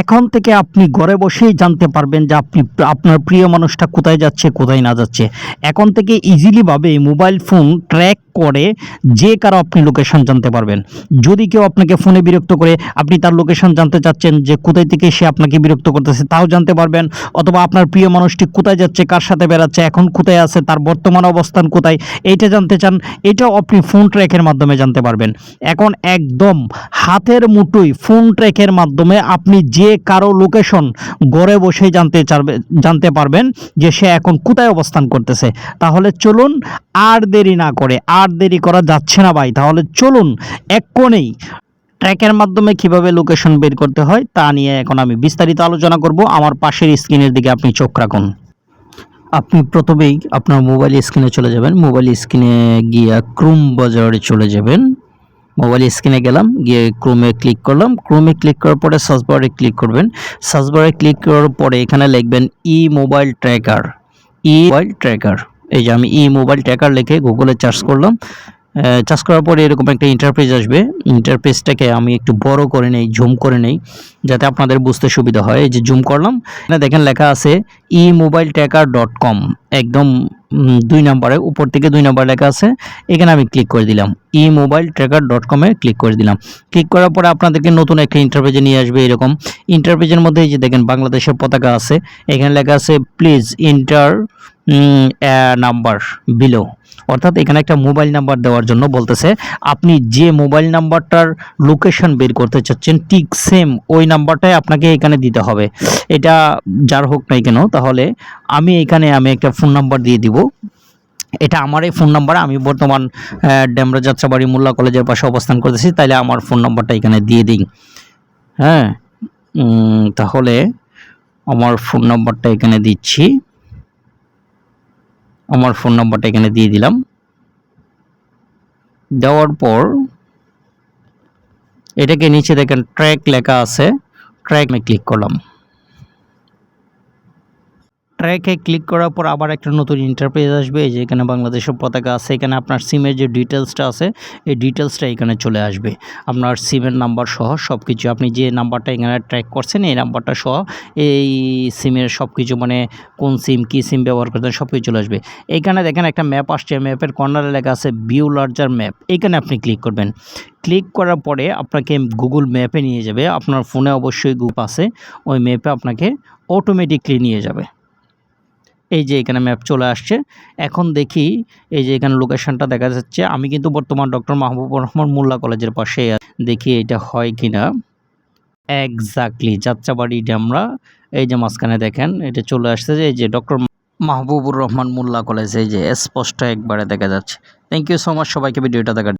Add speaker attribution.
Speaker 1: এখন থেকে আপনি ঘরে বসেই জানতে পারবেন যে আপনি আপনার প্রিয় মানুষটা কোথায় যাচ্ছে, কোথায় না যাচ্ছে। এখন থেকে ইজিলিভাবে মোবাইল ফোন ট্র্যাক করে যে কারও আপনি লোকেশন জানতে পারবেন। যদি কেউ আপনাকে ফোনে বিরক্ত করে, আপনি তার লোকেশন জানতে চাচ্ছেন যে কোথায় থেকে সে আপনাকে বিরক্ত করতেছে, তাও জানতে পারবেন। অথবা আপনার প্রিয় মানুষটি কোথায় যাচ্ছে, কার সাথে বেড়াচ্ছে, এখন কোথায় আছে, তার বর্তমান অবস্থান কোথায়, এইটা জানতে চান, এটাও আপনি ফোন ট্র্যাকের মাধ্যমে জানতে পারবেন। এখন একদম হাতের মুঠোয় ফোন ট্র্যাকের মাধ্যমে আপনি যে কারও লোকেশন ঘরে বসেই জানতে চারবে, জানতে পারবেন যে সে এখন কোথায় অবস্থান করতেছে। তাহলে চলুন আর দেরি না করে, আর দেরি করা যাচ্ছে না ভাই। তাহলে চলুন এক্ষণেই ট্র্যাকের মাধ্যমে কীভাবে লোকেশন বের করতে হয় তা নিয়ে এখন আমি বিস্তারিত আলোচনা করব। আমার পাশের স্ক্রিনের দিকে আপনি চোখ রাখুন। আপনি প্রথমেই আপনার মোবাইল স্ক্রিনে চলে যাবেন। মোবাইল স্ক্রিনে গিয়ে ক্রোম বাজারে চলে যাবেন। মোবাইল স্ক্রিনে গেলাম, গিয়ে ক্রোমে ক্লিক করলাম। ক্রোমে ক্লিক করার পরে সার্চ বারে ক্লিক করবেন। সার্চ বারে ক্লিক করার পরে এখানে লিখবেন E mobile tracker E mobile tracker এই যে আমি ই মোবাইল ট্র্যাকার লিখে গুগলে চার্জ করলাম। চার্জ করার পরে এরকম একটা ইন্টারফেস আসবে। ইন্টারফেসটাকে আমি একটু বড় করে নেই জুম করে নেই, যাতে আপনাদের বুঝতে সুবিধা হয়। এই যে জুম করলাম দেখেন লেখা আছে E mobile tracker dot com একদম দুই নম্বরে, উপর থেকে দুই নম্বর লেখা আছে, এখানে আমি ক্লিক করে দিলাম। ই মোবাইল ট্র্যাকার ডট কমে ক্লিক করে দিলাম। ক্লিক করার পরে আপনাদেরকে নতুন একটা ইন্টারপেজে নিয়ে আসবে এরকম। ইন্টারপেজের মধ্যে এই যে দেখেন, বাংলাদেশের পতাকা আছে। এখানে লেখা আছে প্লিজ ইন্টার নাম্বার বিলো অর্থাৎ এখানে একটা মোবাইল নাম্বার দেওয়ার জন্য বলতেছে, আপনি যে মোবাইল নাম্বারটার লোকেশন বের করতে চাচ্ছেন, ঠিক সেম ওই নাম্বারটাই আপনাকে এখানে দিতে হবে। এটা যার হোক নাই কেন, তাহলে আমি এখানে আমি একটা ফোন নাম্বার দিয়ে দিব। এটা আমার এই ফোন নাম্বার আমি বর্তমান ডেমরা যাত্রাবাড়ি মোল্লা কলেজের পাশে অবস্থান করতেছি, তাইলে আমার ফোন নাম্বারটা এখানে দিয়ে দিই। হ্যাঁ? তাহলে আমার ফোন নাম্বারটা এখানে দিচ্ছি। আমার ফোন নাম্বারটা এখানে দিয়ে দিলাম। দেওয়ার পর এটাকে নিচে দেখেন ট্র্যাক লেখা আছে ট্র্যাক আমি ক্লিক করলাম। ট্র্যাকে ক্লিক করার পর আবার একটা নতুন ইন্টারপ্রেজ আসবে, এই যে এখানে বাংলাদেশের পতাকা আছে, এখানে আপনার সিমের যে ডিটেলসটা আছে, এই ডিটেলসটা এখানে চলে আসবে। আপনার সিমের নাম্বার সহ সব কিছু আপনি যে নাম্বারটা এখানে ট্র্যাক করছেন, এই নাম্বারটা সহ এই সিমের সব কিছু মানে কোন সিম কী সিম ব্যবহার করতেন সব কিছু চলে আসবে। এইখানে দেখেন একটা ম্যাপ আসছে ম্যাপের কর্নারে লেখা আছে ভিউ লার্জার ম্যাপ এইখানে আপনি ক্লিক করবেন। ক্লিক করার পরে আপনাকে গুগল ম্যাপে নিয়ে যাবে, আপনার ফোনে অবশ্যই গ্রুপ আছে, ওই ম্যাপে আপনাকে অটোমেটিকলি নিয়ে যাবে। এই যে এখানে ম্যাপ চলে আসছে। এখন দেখি এই যে এখানে লোকেশনটা দেখা যাচ্ছে। আমি কিন্তু বর্তমান ডক্টর মাহবুবুর রহমান মোল্লা কলেজের পাশে। দেখি এটা হয় কিনা। এক্স্যাক্টলি যাত্রাবাড়ি ড্যামরা এই যে মাঝখানে দেখেন, এটা চলে আসছে যে এই যে ডক্টর মাহবুবুর রহমান মোল্লা কলেজ এই যে স্পষ্ট একবারে দেখা যাচ্ছে। থ্যাংক ইউ সো মাচ সবাইকে, ভিডিওটা দেখার